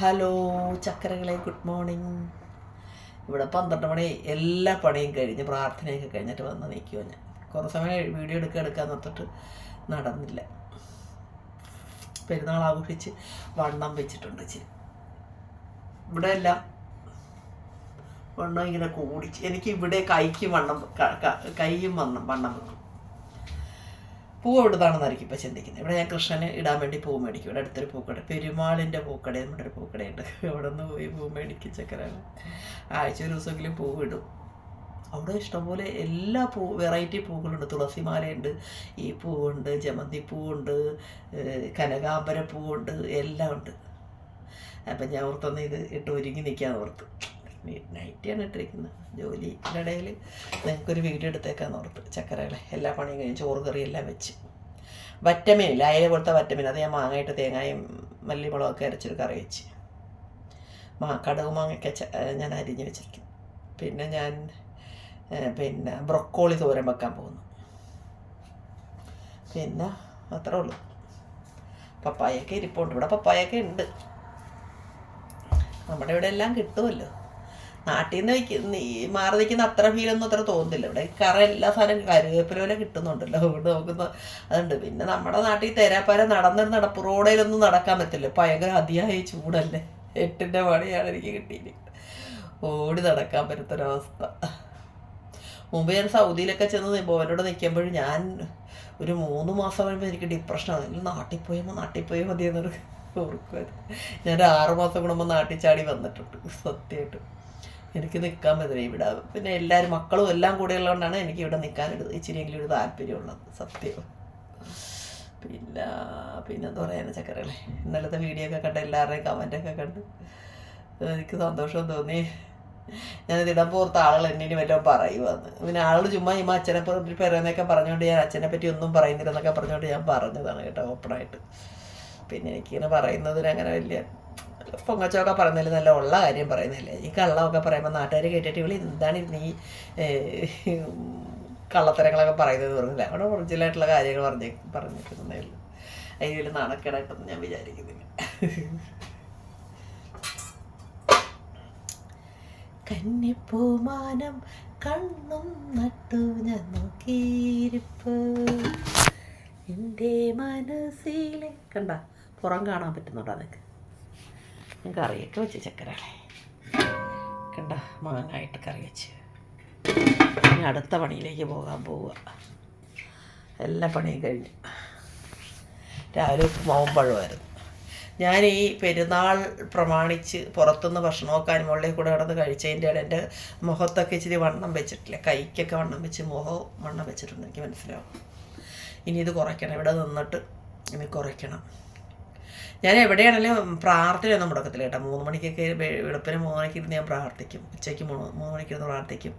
Hello ചക്കരകളെ good morning ഇവിടെ പന്ത്രണ്ട് മണി. എല്ലാ പണിയും കഴിഞ്ഞ് പ്രാർത്ഥനയൊക്കെ കഴിഞ്ഞിട്ട് വന്ന് നിൽക്കുമോ ഞാൻ. കുറേ സമയം വീഡിയോ എടുക്കുക എടുക്കാൻ നിർത്തിട്ട് നടന്നില്ല. പെരുന്നാൾ ആഘോഷിച്ച് വണ്ണം വെച്ചിട്ടുണ്ട് ഇച്ചിരി. ഇവിടെ എല്ലാം വണ്ണം ഇങ്ങനെ കൂടിച്ച് എനിക്ക് ഇവിടെ കൈക്ക് വണ്ണം കൈയും വണ്ണം വണ്ണം വെക്കും. പൂ എവിടുന്നാണെന്നായിരിക്കും ഇപ്പം ചിന്തിക്കുന്നത്. ഇവിടെ ഞാൻ കൃഷ്ണന് ഇടാൻ വേണ്ടി പൂ മേടിക്കും. ഇവിടെ അടുത്തൊരു പൂക്കട പെരുമാളിന്റെ പൂക്കട നമ്മുടെ ഒരു പൂക്കടയുണ്ട്. അവിടെ നിന്ന് പോയി പൂ മേടിക്കും ആഴ്ച ഒരു ദിവസമെങ്കിലും പൂ ഇടും. അവിടെ ഇഷ്ടംപോലെ എല്ലാ പൂ വെറൈറ്റി പൂക്കളുണ്ട്. തുളസിമാലയുണ്ട് ഈ പൂവുണ്ട് ജമന്തി പൂവുണ്ട് കനകാംബര പൂവുണ്ട് എല്ലാം ഉണ്ട് അപ്പം ഞാൻ ഓർത്തൊന്ന് ഇത് ഇട്ട് ഒരുങ്ങി നിൽക്കാൻ ഓർത്ത്. നൈറ്റിയാണ് ഇട്ടിരിക്കുന്നത്. ജോലിയുടെ ഇടയിൽ നിങ്ങൾക്കൊരു വീഡിയോ എടുത്തേക്കാന്ന് ഓർത്ത് ചക്കരകളെ. എല്ലാ പണിയും കഴിഞ്ഞ് ചോറ് കറിയെല്ലാം വെച്ച്. വറ്റമീനില്ല അയല പോലത്തെ വറ്റമീൻ. അത് ഞാൻ മാങ്ങയിട്ട് തേങ്ങയും മല്ലിമുളകൊക്കെ അരച്ചൊരു കറി വെച്ച്. മാ കടുക് മാങ്ങയൊക്കെ ഞാൻ അരിഞ്ഞ് വെച്ചിരിക്കും. പിന്നെ ഞാൻ പിന്നെ ബ്രൊക്കോളി തോരൻ വെക്കാൻ പോകുന്നു. പിന്നെ അത്രേ ഉള്ളൂ. പപ്പായൊക്കെ ഇരിപ്പുണ്ട്. ഇവിടെ പപ്പായൊക്കെ ഉണ്ട്. നമ്മുടെ ഇവിടെ എല്ലാം കിട്ടുമല്ലോ. നാട്ടിൽ നിന്ന് വയ്ക്കുന്ന മാറി നിൽക്കുന്ന അത്ര ഫീലൊന്നും അത്ര തോന്നുന്നില്ല. ഇവിടെ കറ എല്ലാ സാധനവും കരുവേപ്പില പോലെ കിട്ടുന്നുണ്ടല്ലോ. ഇവിടെ നോക്കുന്ന അതുണ്ട്. പിന്നെ നമ്മുടെ നാട്ടിൽ തേരാപ്പാര നടന്നൊരു നടപ്പ് റോഡിലൊന്നും നടക്കാൻ പറ്റില്ല. ഭയങ്കര അതിയായ ചൂടല്ലേ. എട്ടിന്റെ പണിയാണ് എനിക്ക് കിട്ടിയത് ഓടി നടക്കാൻ പറ്റത്തൊരവസ്ഥ. മുമ്പ് ഞാൻ സൗദിയിലൊക്കെ ചെന്ന് ബോനോട് നിൽക്കുമ്പോഴും ഞാൻ ഒരു മൂന്ന് മാസം കഴിയുമ്പോൾ എനിക്ക് ഡിപ്രഷനാണ് എങ്കിൽ നാട്ടിൽ പോയപ്പോൾ നാട്ടിൽ പോയാൽ മതി എന്നൊരു ഓർക്കുമായിരുന്നു ഞാൻ ആറ് മാസം കൂടുമ്പോൾ നാട്ടിൽ ചാടി വന്നിട്ടുണ്ട്. സത്യമായിട്ട്. എനിക്ക് നിൽക്കാൻ പറ്റില്ല ഇവിടെ. പിന്നെ എല്ലാവരും മക്കളും എല്ലാം കൂടെ ഉള്ളതുകൊണ്ടാണ് എനിക്ക് ഇവിടെ നിൽക്കാനൊരു ഇച്ചിരിയെങ്കിലും ഒരു താല്പര്യമുള്ളത് സത്യം. പിന്നെ പിന്നെ എന്താ പറയാനാ ചക്കരകളെ? ഇന്നലത്തെ വീഡിയോ ഒക്കെ കണ്ട് എല്ലാവരുടെയും കമന്റൊക്കെ കണ്ട് എനിക്ക് സന്തോഷം തോന്നി. ഞാനിത് ഇടാൻ പോർത്ത ആളുകൾ എന്നെ വല്ലതും പറയുമെന്ന് പിന്നെ ആളുകൾ ചുമ്മാ ഈ അച്ഛനെ പറയുന്നതൊക്കെ പറഞ്ഞുകൊണ്ട് ഞാൻ അച്ഛനെ പറ്റി ഒന്നും പറയുന്നില്ലെന്നൊക്കെ പറഞ്ഞുകൊണ്ട് ഞാൻ പറഞ്ഞതാണ് കേട്ടോ ഓപ്പണായിട്ട് പിന്നെ എനിക്കിങ്ങനെ പറയുന്നതിന് അങ്ങനെ വലിയ പൊങ്ങച്ചമൊക്കെ പറയുന്നതിൽ നല്ല ഉള്ള കാര്യം പറയുന്നില്ലേ? ഈ കള്ളമൊക്കെ പറയുമ്പോൾ നാട്ടുകാർ കേട്ടിട്ട് ഇവിടെ എന്താണ് നീ കള്ളത്തരങ്ങളൊക്കെ പറയുന്നത് പറഞ്ഞില്ല? അവിടെ ഒറിജിനലായിട്ടുള്ള കാര്യങ്ങൾ പറഞ്ഞേ പറഞ്ഞിട്ടുണ്ടേ അതിൽ നാണക്കേടായിട്ടൊന്നും ഞാൻ വിചാരിക്കുന്നില്ല. കന്നിപ്പൂമാനം കണ്ണും നട്ടു ഞാൻ നോക്കിയിരിപ്പ്. എന്റെ മനസ്സിലെ കണ്ട പുറം കാണാൻ പറ്റുന്നുണ്ടോ അതൊക്കെ? കറിയൊക്കെ വെച്ച് ചക്കരകളെ. കണ്ട മാങ്ങായിട്ട് കറി വെച്ച്. ഇനി അടുത്ത പണിയിലേക്ക് പോകാൻ പോവുക. എല്ലാ പണിയും കഴിഞ്ഞു. രാവിലെ ഉപ്പുമാവും പഴമായിരുന്നു. ഞാൻ ഈ പെരുന്നാൾ പ്രമാണിച്ച് പുറത്തുനിന്ന് ഭക്ഷണമൊക്കെ മുകളിൽ കൂടെ കിടന്ന് കഴിച്ചതിന്റെ ഇടയിൽ എന്റെ മുഖത്തൊക്കെ ഇച്ചിരി വണ്ണം വെച്ചിട്ടില്ല. കൈക്കൊക്കെ വണ്ണം വെച്ച് മുഖവും വണ്ണം വെച്ചിട്ടുണ്ട്. എനിക്ക് മനസ്സിലാവും. ഇനി ഇത് കുറയ്ക്കണം. ഇവിടെ നിന്നിട്ട് ഇനി കുറയ്ക്കണം. ഞാൻ എവിടെയാണെങ്കിലും പ്രാർത്ഥനയൊന്നും മുടക്കത്തില്ല കേട്ടോ. മൂന്ന് മണിക്കൊക്കെ വെളുപ്പിന് മൂന്ന് മണിക്ക് ഇരുന്ന് ഞാൻ പ്രാർത്ഥിക്കും. ഉച്ചയ്ക്ക് മൂന്ന് മൂന്ന് മണിക്ക് ഇരുന്ന് പ്രാർത്ഥിക്കും.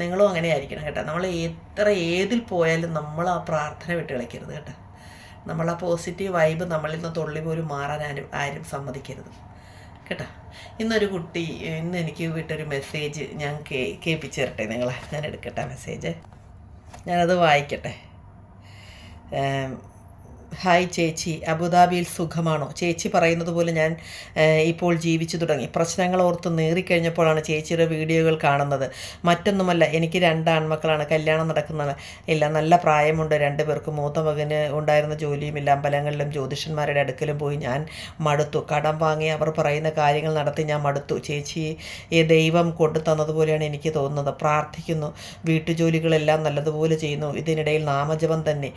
നിങ്ങളും അങ്ങനെ ആയിരിക്കണം കേട്ടോ. നമ്മൾ എത്ര ഏതിൽ പോയാലും നമ്മൾ ആ പ്രാർത്ഥന വിട്ട് കളിക്കരുത് കേട്ടോ. നമ്മൾ ആ പോസിറ്റീവ് വൈബ് നമ്മളിൽ നിന്ന് തുള്ളി പോലും മാറാൻ ആരും ആരും സമ്മതിക്കരുത് കേട്ടോ. ഇന്നൊരു കുട്ടി ഇന്ന് എനിക്ക് വിട്ടൊരു മെസ്സേജ് ഞാൻ കേ കേൾപ്പിച്ചു തരട്ടെ നിങ്ങളെ. ഞാൻ എടുക്കട്ടെ മെസ്സേജ് ഞാനത് വായിക്കട്ടെ. ഹായ് ചേച്ചി അബുദാബിയിൽ സുഖമാണോ? ചേച്ചി പറയുന്നത് പോലെ ഞാൻ ഇപ്പോൾ ജീവിച്ചു തുടങ്ങി. പ്രശ്നങ്ങൾ ഓർത്ത് നേറിക്കഴിഞ്ഞപ്പോഴാണ് ചേച്ചിയുടെ വീഡിയോകൾ കാണുന്നത്. മറ്റൊന്നുമല്ല എനിക്ക് രണ്ട് ആൺമക്കളാണ് കല്യാണം നടക്കുന്നത് ഇല്ല നല്ല പ്രായമുണ്ട് രണ്ട് പേർക്ക് മൂത്ത മകന് ഉണ്ടായിരുന്ന ജോലിയുമില്ല അമ്പലങ്ങളിലും ജ്യോതിഷന്മാരുടെ അടുക്കലും പോയി ഞാൻ മടുത്തു. കടം വാങ്ങി അവർ പറയുന്ന കാര്യങ്ങൾ നടത്തി ഞാൻ മടുത്തു. ചേച്ചി ഈ ദൈവം കൊണ്ടു തന്നതുപോലെയാണ് എനിക്ക് തോന്നുന്നത്. പ്രാർത്ഥിക്കുന്നു വീട്ടുജോലികളെല്ലാം നല്ലതുപോലെ ചെയ്യുന്നു. ഇതിനിടയിൽ നാമജപം തന്നെ.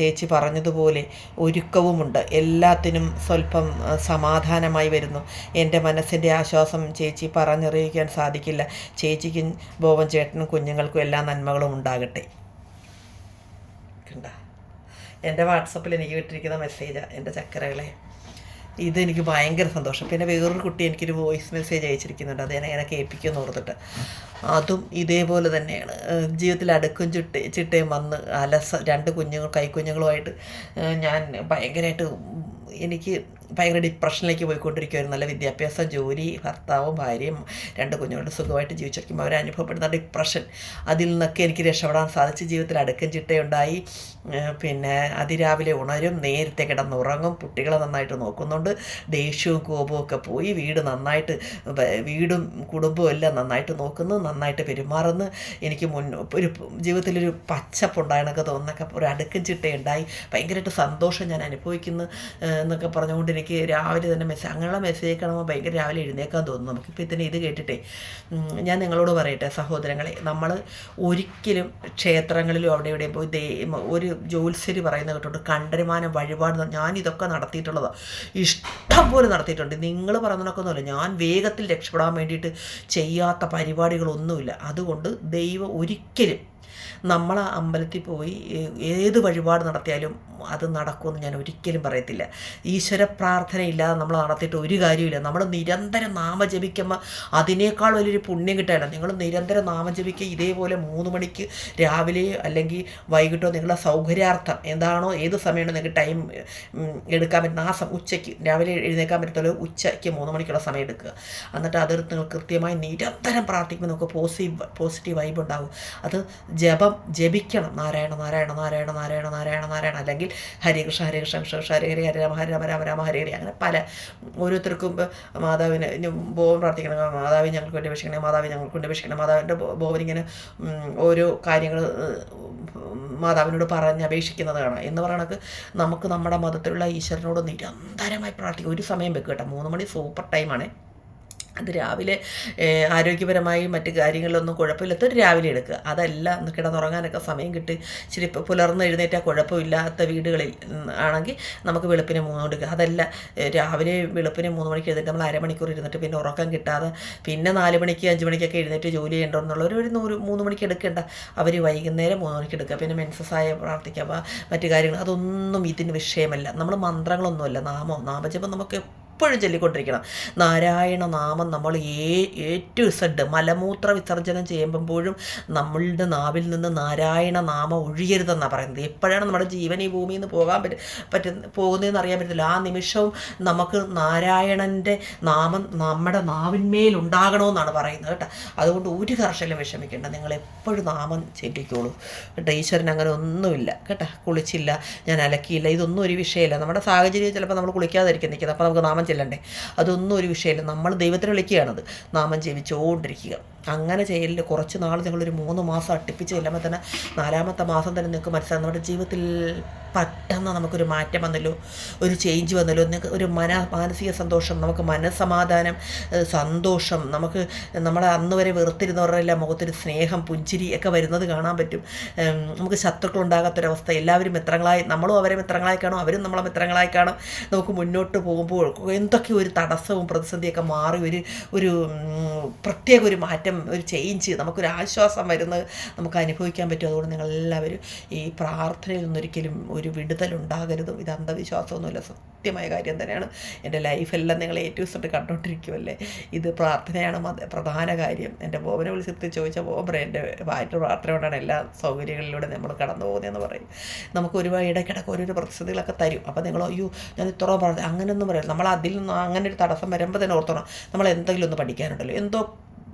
ചേച്ചി പറഞ്ഞതുപോലെ ഒരുക്കവുമുണ്ട്. എല്ലാത്തിനും സ്വല്പം സമാധാനമായി വരുന്നു. എന്റെ മനസ്സിന്റെ ആശ്വാസം ചേച്ചി പറഞ്ഞറിയിക്കാൻ സാധിക്കില്ല. ചേച്ചിക്കും ബോവൻ ചേട്ടനും കുഞ്ഞുങ്ങൾക്കും എല്ലാ നന്മകളും ഉണ്ടാകട്ടെ. എന്റെ വാട്സപ്പിൽ എനിക്ക് വിട്ടിരിക്കുന്ന മെസ്സേജാണ് എന്റെ ചക്കരകളെ. ഇതെനിക്ക് ഭയങ്കര സന്തോഷം. പിന്നെ വേറൊരു കുട്ടി എനിക്കൊരു വോയിസ് മെസ്സേജ് അയച്ചിരിക്കുന്നുണ്ട്. അത് ഞാൻ കേൾപ്പിക്കുമെന്ന് ഓർത്തിട്ട്. അതും ഇതേപോലെ തന്നെയാണ്. ജീവിതത്തിൽ അടുക്കും ചിട്ട ചിട്ടയും വന്ന് അലസ രണ്ട് കുഞ്ഞുങ്ങൾ കൈക്കുഞ്ഞുങ്ങളുമായിട്ട് ഞാൻ ഭയങ്കരമായിട്ട് എനിക്ക് ഭയങ്കര ഡിപ്രഷനിലേക്ക് പോയിക്കൊണ്ടിരിക്കുകയായിരുന്നു നല്ല വിദ്യാഭ്യാസം ജോലി ഭർത്താവും ഭാര്യയും രണ്ട് കുഞ്ഞുങ്ങളുടെ സുഖമായിട്ട് ജീവിച്ചിരിക്കുമ്പോൾ അവർ അനുഭവപ്പെടുന്ന ഡിപ്രഷൻ അതിൽ നിന്നൊക്കെ എനിക്ക് രക്ഷപ്പെടാൻ സാധിച്ചു. ജീവിതത്തിൽ അടുക്കം ചിട്ടയുണ്ടായി. പിന്നെ അതിരാവിലെ ഉണരും നേരത്തെ കിടന്നുറങ്ങും കുട്ടികളെ നന്നായിട്ട് നോക്കുന്നുണ്ട്. ദേഷ്യവും കോപവും ഒക്കെ പോയി വീട് നന്നായിട്ട് വീടും കുടുംബവും എല്ലാം നന്നായിട്ട് നോക്കുന്നു നന്നായിട്ട് പെരുമാറുന്നു. എനിക്ക് മുൻ ഒരു ജീവിതത്തിലൊരു പച്ചപ്പുണ്ടായെന്നൊക്കെ തോന്നുന്നൊക്കെ ഒരു അടുക്കം ചിട്ടയുണ്ടായി. ഭയങ്കരമായിട്ട് സന്തോഷം ഞാൻ അനുഭവിക്കുന്നു. എന്നൊക്കെ പറഞ്ഞുകൊണ്ട് എനിക്ക് രാവിലെ തന്നെ മെസ്സേജ് അങ്ങനെയുള്ള മെസ്സേജ് കാണുമ്പോൾ ഭയങ്കര രാവിലെ എഴുന്നേക്കാൻ തോന്നുന്നു നമുക്കിപ്പോൾ ഇതിന് ഇത് കേട്ടിട്ടേ ഞാൻ നിങ്ങളോട് പറയട്ടെ സഹോദരങ്ങളെ നമ്മൾ ഒരിക്കലും ക്ഷേത്രങ്ങളിലും അവിടെ ഇവിടെയും പോയി ഒരു ജോത്സ്യരി പറയുന്ന കേട്ടോണ്ട് കണ്ടരുമാനം വഴിപാട് ഞാൻ ഇതൊക്കെ നടത്തിയിട്ടുള്ളതാണ് ഇഷ്ടം പോലെ നടത്തിയിട്ടുണ്ട്. നിങ്ങൾ പറയുന്നതൊക്കെ ഞാൻ വേഗത്തിൽ രക്ഷപ്പെടാൻ വേണ്ടിയിട്ട് ചെയ്യാത്ത പരിപാടികളൊന്നുമില്ല. അതുകൊണ്ട് ദൈവം ഒരിക്കലും നമ്മൾ ആ അമ്പലത്തിൽ പോയി ഏത് വഴിപാട് നടത്തിയാലും അത് നടക്കുമെന്ന് ഞാൻ ഒരിക്കലും പറയത്തില്ല. ഈശ്വര പ്രാർത്ഥനയില്ലാതെ നമ്മൾ നടത്തിയിട്ട് ഒരു കാര്യമില്ല നമ്മൾ നിരന്തരം നാമ ജപിക്കുമ്പോൾ അതിനേക്കാൾ വലിയൊരു പുണ്യം കിട്ടാണ് നിങ്ങൾ നിരന്തരം നാമ ജപിക്കുക. ഇതേപോലെ മൂന്ന് മണിക്ക് രാവിലെ അല്ലെങ്കിൽ വൈകിട്ടോ നിങ്ങളുടെ സൗകര്യാർത്ഥം എന്താണോ ഏത് സമയമാണോ നിങ്ങൾക്ക് ടൈം എടുക്കാൻ പറ്റുന്ന ആ ഉച്ചയ്ക്ക് രാവിലെ എഴുന്നേക്കാൻ പറ്റത്തുള്ളൂ. ഉച്ചയ്ക്ക് മൂന്ന് മണിക്കുള്ള സമയം എടുക്കുക. എന്നിട്ട് അത് നിങ്ങൾ കൃത്യമായി നിരന്തരം പ്രാർത്ഥിക്കുമ്പോൾ നമുക്ക് പോസിറ്റീവ് പോസിറ്റീവ് വൈബ് ഉണ്ടാകും. അത് ജപം ജപിക്കണം. നാരായണ നാരായണ നാരായണ നാരായണ നാരായണ നാരായണ. അല്ലെങ്കിൽ ഹരികൃഷ്ണ ഹരികൃഷ്ണ ഹരേ കൃഷ്ണ കൃഷ്ണ ഹരിഹരി ഹരി രാമ ഹരി രാമ രാമ രാമ ഹരിഹരി ഹരേ. അങ്ങനെ പല ഓരോരുത്തർക്കും മാതാവിനെ മാതാവിന് ബോവൻ പ്രാർത്ഥിക്കണം. മാതാവ് ഞങ്ങൾക്ക് വേണ്ടി വിഷിക്കണേ മാതാവ് ഞങ്ങൾക്ക് വേണ്ടി വിഷിക്കണേ മാതാവിന്റെ ഉം, ഓരോ കാര്യങ്ങൾ മാതാവിനോട് പറഞ്ഞ് അപേക്ഷിക്കുന്നത് കാണാം. എന്ന് പറയണക്ക് നമുക്ക് നമ്മുടെ മതത്തിലുള്ള ഈശ്വരനോട് നിരന്തരമായി പ്രാർത്ഥിക്കും. ഒരു സമയം വെക്കുക കേട്ടോ. മൂന്ന് മണി സൂപ്പർ ടൈമാണ്. അത് രാവിലെ ആരോഗ്യപരമായി മറ്റു കാര്യങ്ങളിലൊന്നും കുഴപ്പമില്ലാത്തൊരു രാവിലെ എടുക്കുക. അതല്ല കിടന്നുറങ്ങാനൊക്കെ സമയം കിട്ടി. ഇച്ചിരി പുലർന്ന് എഴുന്നേറ്റാൽ കുഴപ്പമില്ലാത്ത വീടുകളിൽ ആണെങ്കിൽ നമുക്ക് വെളുപ്പിന് മൂന്ന് മണിക്ക് അതല്ല രാവിലെ വെളുപ്പിന് മൂന്ന് മണിക്ക് എഴുന്നേറ്റ് നമ്മൾ അരമണിക്കൂർ ഇരുന്നിട്ട് പിന്നെ ഉറക്കം കിട്ടാതെ പിന്നെ നാല് മണിക്ക് അഞ്ച് മണിക്കൊക്കെ എഴുന്നേറ്റ് ജോലി ചെയ്യേണ്ടോ എന്നുള്ളവർ ഒരു നൂറ് മൂന്ന് മണിക്ക് എടുക്കേണ്ട. അവർ വൈകുന്നേരം മൂന്ന് മണിക്ക് എടുക്കുക. പിന്നെ മെൻസസായ പ്രാർത്ഥിക്കുക. മറ്റു കാര്യങ്ങൾ അതൊന്നും ഇതിന് വിഷയമല്ല. നമ്മൾ മന്ത്രങ്ങളൊന്നുമല്ല നാമോ നാമജപം നമുക്ക് എപ്പോഴും ചൊല്ലിക്കൊണ്ടിരിക്കണം. നാരായണ നാമം നമ്മൾ ഏ എ ടു സെഡ് മലമൂത്ര വിസർജനം ചെയ്യുമ്പോഴും നമ്മളുടെ നാവിൽ നിന്ന് നാരായണ നാമം ഒഴിയരുതെന്നാണ് പറയുന്നത്. എപ്പോഴാണ് നമ്മുടെ ജീവൻ ഈ ഭൂമിയിൽ നിന്ന് പോകാൻ പറ്റ പറ്റുന്ന പോകുന്നതെന്ന് അറിയാൻ പറ്റത്തില്ല. ആ നിമിഷവും നമുക്ക് നാരായണന്റെ നാമം നമ്മുടെ നാവിന്മേൽ ഉണ്ടാകണമെന്നാണ് പറയുന്നത് കേട്ടോ. അതുകൊണ്ട് ഒരു കർഷകം വിഷമിക്കേണ്ട. നിങ്ങൾ എപ്പോഴും നാമം ചെല്ലിക്കോളൂ. കേട്ടോ ഈശ്വരൻ അങ്ങനെ ഒന്നുമില്ല. കേട്ടോ കുളിച്ചില്ല ഞാൻ അലക്കിയില്ല. ഇതൊന്നും ഒരു വിഷയമില്ല. നമ്മുടെ സാഹചര്യം ചിലപ്പോൾ നമ്മൾ കുളിക്കാതിരിക്കും. നിൽക്കുന്നത്. അപ്പോൾ നമുക്ക് നാമം ചെല്ലണ്ടേ? അതൊന്നും ഒരു വിഷയമില്ല നമ്മൾ ദൈവത്തിന് വിളിക്കുകയാണത്. നാമം ജപിച്ചുകൊണ്ടിരിക്കുക. അങ്ങനെ ചെയ്യലിൽ കുറച്ച് നാൾ ഞങ്ങളൊരു മൂന്ന് മാസം അടുപ്പിച്ച് ചെല്ലുമ്പോൾ തന്നെ നാലാമത്തെ മാസം തന്നെ നിങ്ങൾക്ക് മനസ്സിലാകും നമ്മുടെ ജീവിതത്തിൽ പെട്ടെന്ന് നമുക്കൊരു മാറ്റം വന്നല്ലോ ഒരു ചേഞ്ച് വന്നല്ലോ. നിങ്ങൾക്ക് ഒരു മന മാനസിക സന്തോഷം നമുക്ക് മനസ്സമാധാനം സന്തോഷം. നമുക്ക് നമ്മളെ അന്ന് വരെ വെറുത്തിരുന്നവരുടെ മുഖത്തൊരു സ്നേഹം പുഞ്ചിരി ഒക്കെ വരുന്നത് കാണാൻ പറ്റും. നമുക്ക് ശത്രുക്കൾ ഉണ്ടാകാത്തൊരവസ്ഥ. എല്ലാവരും മിത്രങ്ങളായി നമ്മളും അവരെ മിത്രങ്ങളായി കാണും അവരും നമ്മളെ മിത്രങ്ങളായി കാണും. നമുക്ക് മുന്നോട്ട് പോകുമ്പോൾ എന്തൊക്കെ ഒരു തടസ്സവും പ്രതിസന്ധിയൊക്കെ മാറി ഒരു ഒരു പ്രത്യേക ഒരു മാറ്റം ഒരു ചേഞ്ച് നമുക്കൊരു ആശ്വാസം വരുന്നത് നമുക്ക് അനുഭവിക്കാൻ പറ്റും. അതുകൊണ്ട് നിങ്ങളെല്ലാവരും ഈ പ്രാർത്ഥനയിൽ നിന്നൊരിക്കലും ഒരു വിടുതലുണ്ടാകരുതും ഇത് അന്ധവിശ്വാസമൊന്നുമില്ല. സത്യമായ കാര്യം തന്നെയാണ്. എന്റെ ലൈഫെല്ലാം നിങ്ങൾ ഏറ്റവും ദിവസമായിട്ട് കണ്ടുകൊണ്ടിരിക്കുമല്ലേ ഇത് പ്രാർത്ഥനയാണ് പ്രധാന കാര്യം. എന്റെ ബോബനെ വിളിച്ചിട്ട് ചോദിച്ച ബോബറെ എന്റെ വായിട്ട് പ്രാർത്ഥന കൊണ്ടാണ് എല്ലാ സൗകര്യങ്ങളിലൂടെ നമ്മൾ കടന്നു പോകുന്നതെന്ന് പറയും. നമുക്ക് ഒരുപാട് ഇടയ്ക്കിടയ്ക്ക് ഓരോരോ പ്രതിസന്ധികളൊക്കെ തരും. അപ്പോൾ നിങ്ങൾ അയ്യോ ഞാൻ ഇത്ര പ്രാർത്ഥന അങ്ങനെയൊന്നും പറയില്ല നമ്മൾ അതിൽ നിന്ന് അങ്ങനെ ഒരു തടസ്സം വരുമ്പോൾ തന്നെ ഓർത്തോണം. നമ്മൾ എന്തെങ്കിലും ഒന്ന് പഠിക്കാനുണ്ടല്ലോ. എന്തോ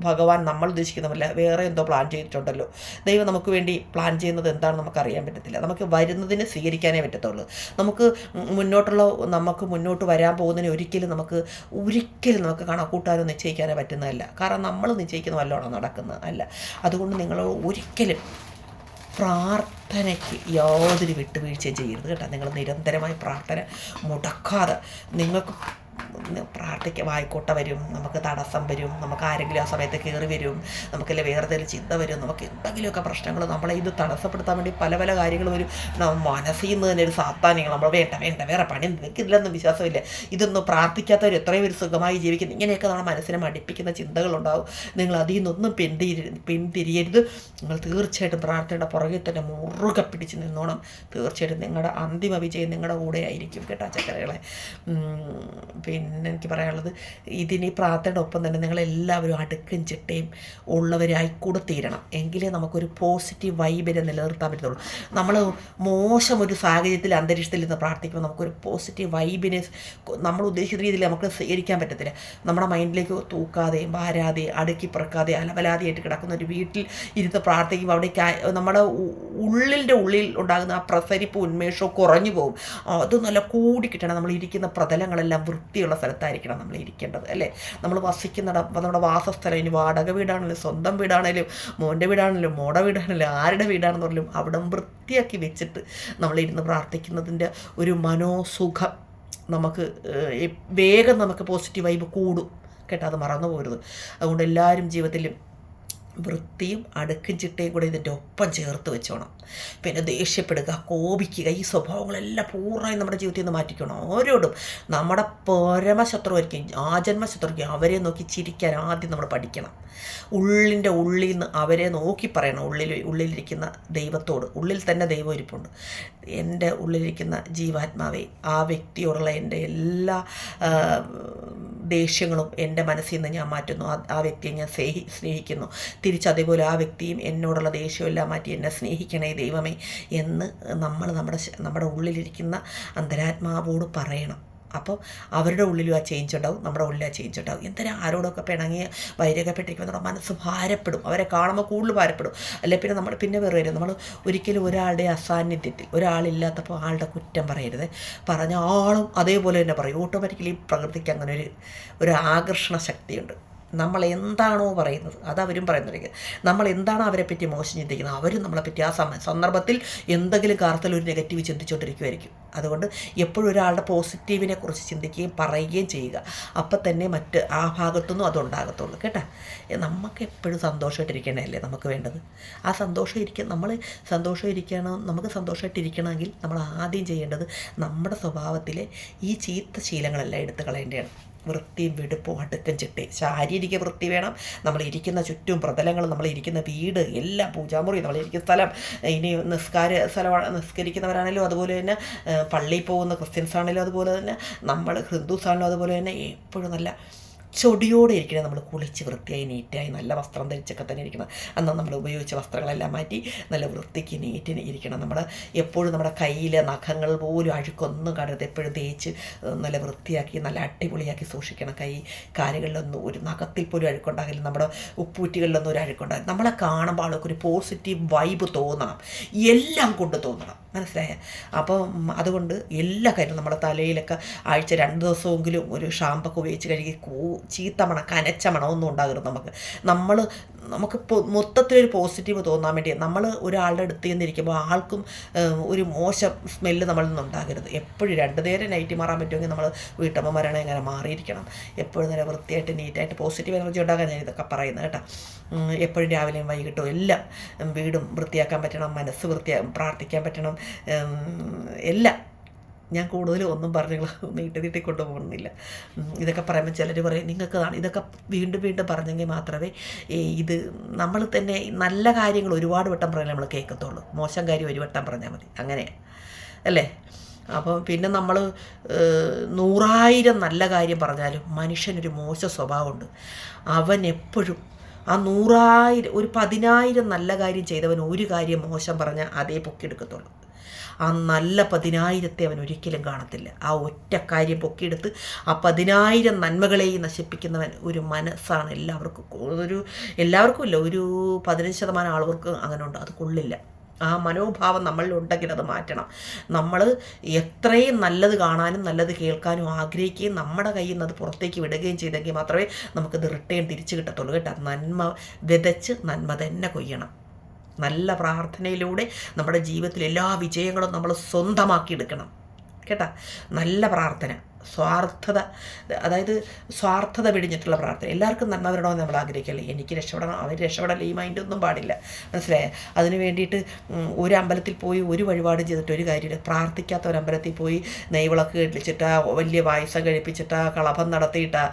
ഭഗവാൻ നമ്മൾ ഉദ്ദേശിക്കുന്നതല്ല വേറെ എന്തോ പ്ലാൻ ചെയ്തിട്ടുണ്ടല്ലോ. ദൈവം നമുക്ക് വേണ്ടി പ്ലാൻ ചെയ്യുന്നത് എന്താണെന്ന് നമുക്ക് അറിയാൻ പറ്റത്തില്ല. നമുക്ക് വരുന്നതിന് സ്വീകരിക്കാനേ പറ്റത്തുള്ളൂ. നമുക്ക് മുന്നോട്ടുള്ള നമുക്ക് മുന്നോട്ട് വരാൻ പോകുന്നതിന് ഒരിക്കലും നമുക്ക് ഒരിക്കലും നമുക്ക് കണക്കൂട്ടാനോ നിശ്ചയിക്കാനോ പറ്റുന്നതല്ല. കാരണം നമ്മൾ നിശ്ചയിക്കുന്ന വല്ലതാണോ നടക്കുന്നത്? അല്ല. അതുകൊണ്ട് നിങ്ങൾ ഒരിക്കലും പ്രാർത്ഥനയ്ക്ക് യാതൊരു വിട്ടുവീഴ്ചയും ചെയ്യരുത് കേട്ടോ. നിങ്ങൾ നിരന്തരമായി പ്രാർത്ഥന മുടക്കാതെ. നിങ്ങൾക്ക് പ്രാർത്ഥിക്ക വായിക്കോട്ട വരും നമുക്ക് തടസ്സം വരും നമുക്ക് ആരെങ്കിലും ആ സമയത്ത് കയറി വരും നമുക്കല്ലേ വേറെ എന്തെങ്കിലും ചിന്ത വരും നമുക്ക് എന്തെങ്കിലുമൊക്കെ പ്രശ്നങ്ങൾ നമ്മളെ ഇത് തടസ്സപ്പെടുത്താൻ വേണ്ടി പല പല കാര്യങ്ങൾ വരും. മനസ്സിൽ നിന്ന് തന്നെ ഒരു സാത്താനികൾ നമ്മൾ വേണ്ട വേണ്ട വേറെ പണി നിൽക്കില്ലെന്ന് വിശ്വാസമില്ല. ഇതൊന്നും പ്രാർത്ഥിക്കാത്തവർ എത്രയും ഒരു സുഖമായി ജീവിക്കുന്നു. ഇങ്ങനെയൊക്കെ നമ്മുടെ മനസ്സിനെ മടിപ്പിക്കുന്ന ചിന്തകളുണ്ടാവും. നിങ്ങൾ അതിൽ നിന്നൊന്നും പിന്തിരി പിന്തിരിയരുത്. നിങ്ങൾ തീർച്ചയായിട്ടും പ്രാർത്ഥനയുടെ പുറകെ തന്നെ മുറുകെ പിടിച്ച് നിന്നോണം. തീർച്ചയായിട്ടും നിങ്ങളുടെ അന്തിമ വിജയം നിങ്ങളുടെ കൂടെ ആയിരിക്കും കേട്ടോ ചക്കരകളെ. പിന്നെ എനിക്ക് പറയാനുള്ളത് ഇതിന് ഈ പ്രാർത്ഥനയുടെ ഒപ്പം തന്നെ നിങ്ങളെല്ലാവരും അടുക്കും ചിട്ടയും ഉള്ളവരായി കൂടെ തീരണം. എങ്കിലേ നമുക്കൊരു പോസിറ്റീവ് വൈബിനെ നിലനിർത്താൻ പറ്റത്തുള്ളൂ. നമ്മൾ മോശം ഒരു സാഹചര്യത്തിൽ അന്തരീക്ഷത്തിൽ നിന്ന് പ്രാർത്ഥിക്കുമ്പോൾ നമുക്കൊരു പോസിറ്റീവ് വൈബിനെ നമ്മൾ ഉദ്ദേശിച്ച രീതിയിൽ നമുക്ക് സ്വീകരിക്കാൻ പറ്റത്തില്ല. നമ്മുടെ മൈൻഡിലേക്ക് തൂക്കാതെ വാരാതെ അടുക്കി പിറക്കാതെ അലവലാതെയായിട്ട് കിടക്കുന്ന ഒരു വീട്ടിൽ ഇരുന്ന് പ്രാർത്ഥിക്കുമ്പോൾ അവിടേക്ക് നമ്മുടെ ഉള്ളിന്റെ ഉള്ളിൽ ഉണ്ടാകുന്ന ആ പ്രസരിപ്പ് ഉന്മേഷവും കുറഞ്ഞു പോകും. അത് നല്ല കൂടി കിട്ടണം. നമ്മൾ ഇരിക്കുന്ന പ്രതലങ്ങളെല്ലാം വൃത്തിയുള്ള സ്ഥലത്തായിരിക്കണം നമ്മൾ ഇരിക്കേണ്ടത് അല്ലേ? നമ്മൾ വസിക്കുന്ന നമ്മുടെ വാസസ്ഥലം ഇനി വാടക വീടാണെങ്കിലും സ്വന്തം വീടാണെങ്കിലും മോന്റെ വീടാണെങ്കിലും മോടെ വീടാണെങ്കിലും ആരുടെ വീടാണെന്ന് പറഞ്ഞാലും അവിടെ വൃത്തിയാക്കി വെച്ചിട്ട് നമ്മളിരുന്ന് പ്രാർത്ഥിക്കുന്നതിന്റെ ഒരു മനോസുഖം നമുക്ക് വേഗം നമുക്ക് പോസിറ്റീവ് വൈബ് കൂടും. കേട്ടോ അത് മറന്നു പോരുത് അതുകൊണ്ട് എല്ലാവരും ജീവിതത്തിലും വൃത്തിയും അടുക്കും ചിട്ടയും കൂടെ ഇതിന്റെ ഒപ്പം ചേർത്ത് വെച്ചോണം. പിന്നെ ദേഷ്യപ്പെടുക കോപിക്കുക ഈ സ്വഭാവങ്ങളെല്ലാം പൂർണമായും നമ്മുടെ ജീവിതത്തിൽ നിന്ന് മാറ്റിക്കണം. ഓരോടും നമ്മുടെ പരമശത്രുവായിരിക്കും ആജന്മശത്രുവായിരിക്കും. അവരെ നോക്കി ചിരിക്കാൻ ആദ്യം നമ്മൾ പഠിക്കണം. ഉള്ളിന്റെ ഉള്ളിൽ നിന്ന് അവരെ നോക്കി പറയണം. ഉള്ളിൽ ഉള്ളിലിരിക്കുന്ന ദൈവത്തോട് ഉള്ളിൽ തന്നെ ദൈവം ഇരിപ്പുണ്ട്. എന്റെ ഉള്ളിലിരിക്കുന്ന ജീവാത്മാവെ ആ വ്യക്തിയോടുള്ള എന്റെ എല്ലാ ദേഷ്യങ്ങളും എന്റെ മനസ്സിൽ നിന്ന് ഞാൻ മാറ്റുന്നു. ആ- വ്യക്തിയെ ഞാൻ സ്നേഹി സ്നേഹിക്കുന്നു. തിരിച്ച് അതേപോലെ ആ വ്യക്തിയും എന്നോടുള്ള ദേഷ്യമെല്ലാം മാറ്റി എന്നെ സ്നേഹിക്കണേ ദൈവമേ എന്ന് നമ്മൾ നമ്മുടെ നമ്മുടെ ഉള്ളിലിരിക്കുന്ന അന്തരാത്മാവോട് പറയണം. അപ്പോൾ അവരുടെ ഉള്ളിലും ആ ചേഞ്ച് ഉണ്ടാവും നമ്മുടെ ഉള്ളിൽ ആ ചേഞ്ച് ഉണ്ടാവും. എന്തിനാ ആരോടൊക്കെ പിണങ്ങി വൈരകപ്പെട്ടിരിക്കുമ്പോൾ നമ്മുടെ മനസ്സ് ഭാരപ്പെടും? അവരെ കാണുമ്പോൾ കൂടുതൽ ഭാരപ്പെടും. അല്ലെ പിന്നെ നമ്മൾ പിന്നെ വേറെ വരും നമ്മൾ ഒരിക്കലും ഒരാളുടെ അസാന്നിധ്യത്തിൽ ഒരാളില്ലാത്തപ്പോൾ ആളുടെ കുറ്റം പറയരുത്. പറഞ്ഞ ആളും അതേപോലെ തന്നെ പറയും. ഓട്ടോമാറ്റിക്കലി പ്രകൃതിക്ക് അങ്ങനെ ഒരു ഒരു ആകർഷണ ശക്തിയുണ്ട്. നമ്മൾ എന്താണോ പറയുന്നത് അത് അവരും പറയുന്നത് നമ്മൾ എന്താണ് അവരെ പറ്റി മോശം ചിന്തിക്കുന്നത് അവരും നമ്മളെപ്പറ്റി ആ സമയ സന്ദർഭത്തിൽ എന്തെങ്കിലും കാലത്തിൽ ഒരു നെഗറ്റീവ് ചിന്തിച്ചുകൊണ്ടിരിക്കുമായിരിക്കും അതുകൊണ്ട് എപ്പോഴും ഒരാളുടെ പോസിറ്റീവിനെ കുറിച്ച് ചിന്തിക്കുകയും പറയുകയും ചെയ്യുക. അപ്പം തന്നെ മറ്റ് ആ ഭാഗത്തുനിന്നും അതുണ്ടാകത്തുള്ളൂ കേട്ടോ? നമുക്ക് എപ്പോഴും സന്തോഷമായിട്ടിരിക്കണമല്ലേ നമുക്ക് വേണ്ടത്? ആ സന്തോഷം ഇരിക്കുക നമ്മൾ സന്തോഷം ഇരിക്കണം നമുക്ക് സന്തോഷമായിട്ടിരിക്കണമെങ്കിൽ നമ്മൾ ആദ്യം ചെയ്യേണ്ടത് നമ്മുടെ സ്വഭാവത്തിലെ ഈ ചീത്ത ശീലങ്ങളെല്ലാം എടുത്തു കളയേണ്ടതാണ്. വൃത്തിയും വെടുപ്പും അടുക്കും ചിട്ടി. ശാരീരിക വൃത്തി വേണം. നമ്മൾ ഇരിക്കുന്ന ചുറ്റും പ്രതലങ്ങൾ നമ്മൾ ഇരിക്കുന്ന വീട് എല്ലാം പൂജാമുറി നമ്മൾ ഇരിക്കുന്ന സ്ഥലം ഇനി നിസ്കാര സ്ഥലമാണ് നിസ്കരിക്കുന്നവരാണെങ്കിലും അതുപോലെ തന്നെ പള്ളിയിൽ പോകുന്ന ക്രിസ്ത്യൻസ് ആണെങ്കിലും അതുപോലെ തന്നെ നമ്മൾ ഹിന്ദുസ് ആണെങ്കിലും അതുപോലെ തന്നെ എപ്പോഴും നല്ല ചൊടിയോടെ ഇരിക്കണം. നമ്മൾ കുളിച്ച് വൃത്തിയായി നീറ്റായി നല്ല വസ്ത്രം ധരിച്ചൊക്കെ തന്നെ ഇരിക്കണം. അന്ന് നമ്മൾ ഉപയോഗിച്ച വസ്ത്രങ്ങളെല്ലാം മാറ്റി നല്ല വൃത്തിക്ക് നീറ്റിന് ഇരിക്കണം. നമ്മൾ എപ്പോഴും നമ്മുടെ കയ്യിലെ നഖങ്ങൾ പോലും അഴുക്കൊന്നും കാണരുത്. എപ്പോഴും തേച്ച് നല്ല വൃത്തിയാക്കി നല്ല അടിപൊളിയാക്കി സൂക്ഷിക്കണം. കൈ കാലുകളിലൊന്നും ഒരു നഖത്തിൽ പോലും അഴുക്കുണ്ടാകില്ല. നമ്മുടെ ഉപ്പൂറ്റികളിലൊന്നും ഒരു അഴുക്കുണ്ടാകില്ല. നമ്മളെ കാണുമ്പോൾ ആൾക്ക് ഒരു പോസിറ്റീവ് വൈബ് തോന്നണം. എല്ലാം കൊണ്ട് തോന്നണം. മനസ്സിലായ? അപ്പം അതുകൊണ്ട് എല്ലാ കാര്യവും നമ്മുടെ തലയിലൊക്കെ ആഴ്ച രണ്ട് ദിവസമെങ്കിലും ഒരു ഷാമ്പൊക്കെ ഉപയോഗിച്ച് കഴുകി ചീത്ത മണം കനച്ച മണം ഒന്നും ഉണ്ടാകരുത് നമുക്ക്. നമ്മൾ നമുക്ക് മൊത്തത്തിലൊരു പോസിറ്റീവ് തോന്നാൻ വേണ്ടി നമ്മൾ ഒരാളുടെ അടുത്ത് ചെന്നിരിക്കുമ്പോൾ ആൾക്കും ഒരു മോശം സ്മെല്ല് നമ്മളിൽ നിന്നുണ്ടാകരുത് എപ്പോഴും രണ്ട് നേരം നൈറ്റ് മാറാൻ പറ്റുമെങ്കിൽ നമ്മൾ വീട്ടമ്മമാരാണ് ഇങ്ങനെ മാറിയിരിക്കണം. എപ്പോഴും നല്ല വൃത്തിയായിട്ട് നീറ്റായിട്ട് പോസിറ്റീവ് എനർജി ഉണ്ടാകാൻ ഞാൻ ഇതൊക്കെ പറയുന്നത് കേട്ടോ. എപ്പോഴും രാവിലെയും വൈകിട്ടും എല്ലാം വീടും വൃത്തിയാക്കാൻ പറ്റണം മനസ്സ് വൃത്തിയാ പ്രാർത്ഥിക്കാൻ പറ്റണം എല്ലാം ഞാൻ കൂടുതൽ ഒന്നും പറഞ്ഞു നീട്ടി നീട്ടി കൊണ്ടുപോകുന്നില്ല. ഇതൊക്കെ പറയുമ്പോൾ ചിലർ പറയും നിങ്ങൾക്ക് ഇതൊക്കെ വീണ്ടും വീണ്ടും പറഞ്ഞെങ്കിൽ മാത്രമേ ഇത് നമ്മൾ തന്നെ നല്ല കാര്യങ്ങൾ ഒരുപാട് വട്ടം പറഞ്ഞാൽ നമ്മൾ കേൾക്കത്തുള്ളൂ. മോശം കാര്യം ഒരു വട്ടം പറഞ്ഞാൽ മതി. അങ്ങനെ. അല്ലേ? അപ്പം പിന്നെ നമ്മൾ നൂറായിരം നല്ല കാര്യം പറഞ്ഞാലും മനുഷ്യനൊരു മോശ സ്വഭാവമുണ്ട്. അവൻ എപ്പോഴും ആ നൂറായിരം ഒരു പതിനായിരം നല്ല കാര്യം ചെയ്തവൻ ഒരു കാര്യം മോശം പറഞ്ഞാൽ അതേ പൊക്കിയെടുക്കത്തുള്ളൂ. ആ നല്ല പതിനായിരത്തെ അവൻ ഒരിക്കലും കാണത്തില്ല. ആ ഒറ്റ കാര്യം പൊക്കിയെടുത്ത് ആ പതിനായിരം നന്മകളെയും നശിപ്പിക്കുന്നവൻ ഒരു മനസ്സാണ് എല്ലാവർക്കും. ഒരു എല്ലാവർക്കും ഇല്ല ഒരു പതിനഞ്ച് ശതമാനം ആളുകൾക്ക് അങ്ങനെ ഉണ്ട് അത് കൊള്ളില്ല. ആ മനോഭാവം നമ്മളിൽ ഉണ്ടെങ്കിൽ അത് മാറ്റണം. നമ്മൾ എത്രയും നല്ലത് കാണാനും നല്ലത് കേൾക്കാനും ആഗ്രഹിക്കുകയും നമ്മുടെ കയ്യിൽ നിന്ന് അത് പുറത്തേക്ക് വിടുകയും ചെയ്തെങ്കിൽ മാത്രമേ നമുക്കത് റിട്ടേൺ തിരിച്ചു കിട്ടത്തുള്ളൂ കേട്ടോ. നന്മ വിതച്ച് നന്മ തന്നെ കൊയ്യണം. നല്ല പ്രാർത്ഥനയിലൂടെ നമ്മുടെ ജീവിതത്തിൽ എല്ലാ വിജയങ്ങളും നമ്മൾ സ്വന്തമാക്കിയെടുക്കണം. കേട്ടാ? നല്ല പ്രാർത്ഥന. സ്വാർത്ഥത അതായത് സ്വാർത്ഥത പിടിഞ്ഞിട്ടുള്ള പ്രാർത്ഥന. എല്ലാവർക്കും നന്മ വരണമെന്ന് നമ്മൾ ആഗ്രഹിക്കല്ലേ എനിക്ക് രക്ഷപ്പെടണം അവർ രക്ഷപ്പെടല്ലേ ഈ മൈൻഡൊന്നും പാടില്ല. മനസ്സിലായേ? അതിന് വേണ്ടിയിട്ട് ഒരു അമ്പലത്തിൽ പോയി ഒരു വഴിപാട് ചെയ്തിട്ട് ഒരു കാര്യമില്ല പ്രാർത്ഥിക്കാത്ത ഒരു അമ്പലത്തിൽ പോയി നെയ്വിളക്ക് കെട്ടിച്ചിട്ടാ വലിയ പായസം കഴിപ്പിച്ചിട്ടാ കളഭം നടത്തിയിട്ടാ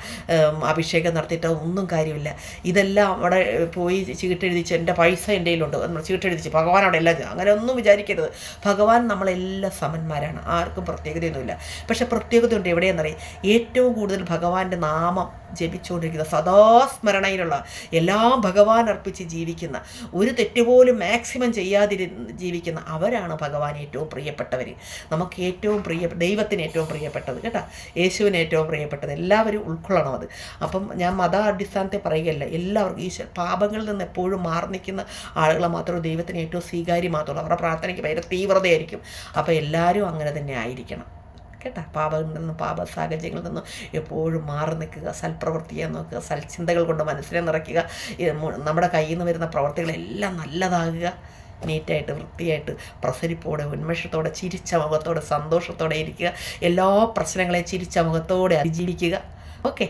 അഭിഷേകം നടത്തിയിട്ടാ ഒന്നും കാര്യമില്ല. ഇതെല്ലാം അവിടെ പോയി ചീട്ടെഴുതിച്ച് എന്റെ പൈസ എന്റെ കയ്യിലുണ്ട്. നമ്മൾ ചീട്ടെഴുതിച്ച് ഭഗവാൻ അവിടെ എല്ലാം. അങ്ങനെ ഒന്നും വിചാരിക്കരുത്. ഭഗവാൻ നമ്മളെല്ലാം സമന്മാരാണ്. ആർക്കും പ്രത്യേകതയൊന്നുമില്ല. പക്ഷേ പ്രത്യേകതയുണ്ട്. എവിടെ എവിടെയെന്നറിയാം. ഏറ്റവും കൂടുതൽ ഭഗവാന്റെ നാമം ജപിച്ചുകൊണ്ടിരിക്കുന്ന സദാസ്മരണയിലുള്ള എല്ലാം ഭഗവാൻ അർപ്പിച്ച് ജീവിക്കുന്ന ഒരു തെറ്റുപോലും മാക്സിമം ചെയ്യാതിരി ജീവിക്കുന്ന അവരാണ് ഭഗവാൻ ഏറ്റവും പ്രിയപ്പെട്ടവർ നമുക്ക് ഏറ്റവും പ്രിയ ദൈവത്തിന് ഏറ്റവും പ്രിയപ്പെട്ടത് കേട്ടോ. യേശുവിന് ഏറ്റവും പ്രിയപ്പെട്ടത്. എല്ലാവരും ഉൾക്കൊള്ളണം അത്. അപ്പം ഞാൻ മത അടിസ്ഥാനത്തെ പറയുകയല്ല എല്ലാവർക്കും ഈശ്വര പാപങ്ങളിൽ നിന്ന് എപ്പോഴും മാറി നിൽക്കുന്ന ആളുകളെ മാത്രമേ ദൈവത്തിന് ഏറ്റവും സ്വീകാര്യം മാത്രമുള്ളൂ അവരുടെ പ്രാർത്ഥനയ്ക്ക് ഭയങ്കര തീവ്രതയായിരിക്കും. അപ്പോൾ എല്ലാവരും അങ്ങനെ തന്നെ ആയിരിക്കണം. കേട്ടോ? പാപങ്ങളിൽ നിന്നും പാപ സാഹചര്യങ്ങളിൽ നിന്നും എപ്പോഴും മാറി നിൽക്കുക സൽപ്രവൃത്തിയെ നോക്കുക സൽചിന്തകൾ കൊണ്ട് മനസ്സിനെ നിറയ്ക്കുക നമ്മുടെ കയ്യിൽ നിന്ന് വരുന്ന പ്രവർത്തികളെല്ലാം നല്ലതാകുക നീറ്റായിട്ട് വൃത്തിയായിട്ട് പ്രസരിപ്പോടെ ഉന്മേഷത്തോടെ ചിരിച്ച മുഖത്തോടെ സന്തോഷത്തോടെ ഇരിക്കുക എല്ലാ പ്രശ്നങ്ങളെയും ചിരിച്ച മുഖത്തോടെ അതിജീവിക്കുക. ഓക്കെ.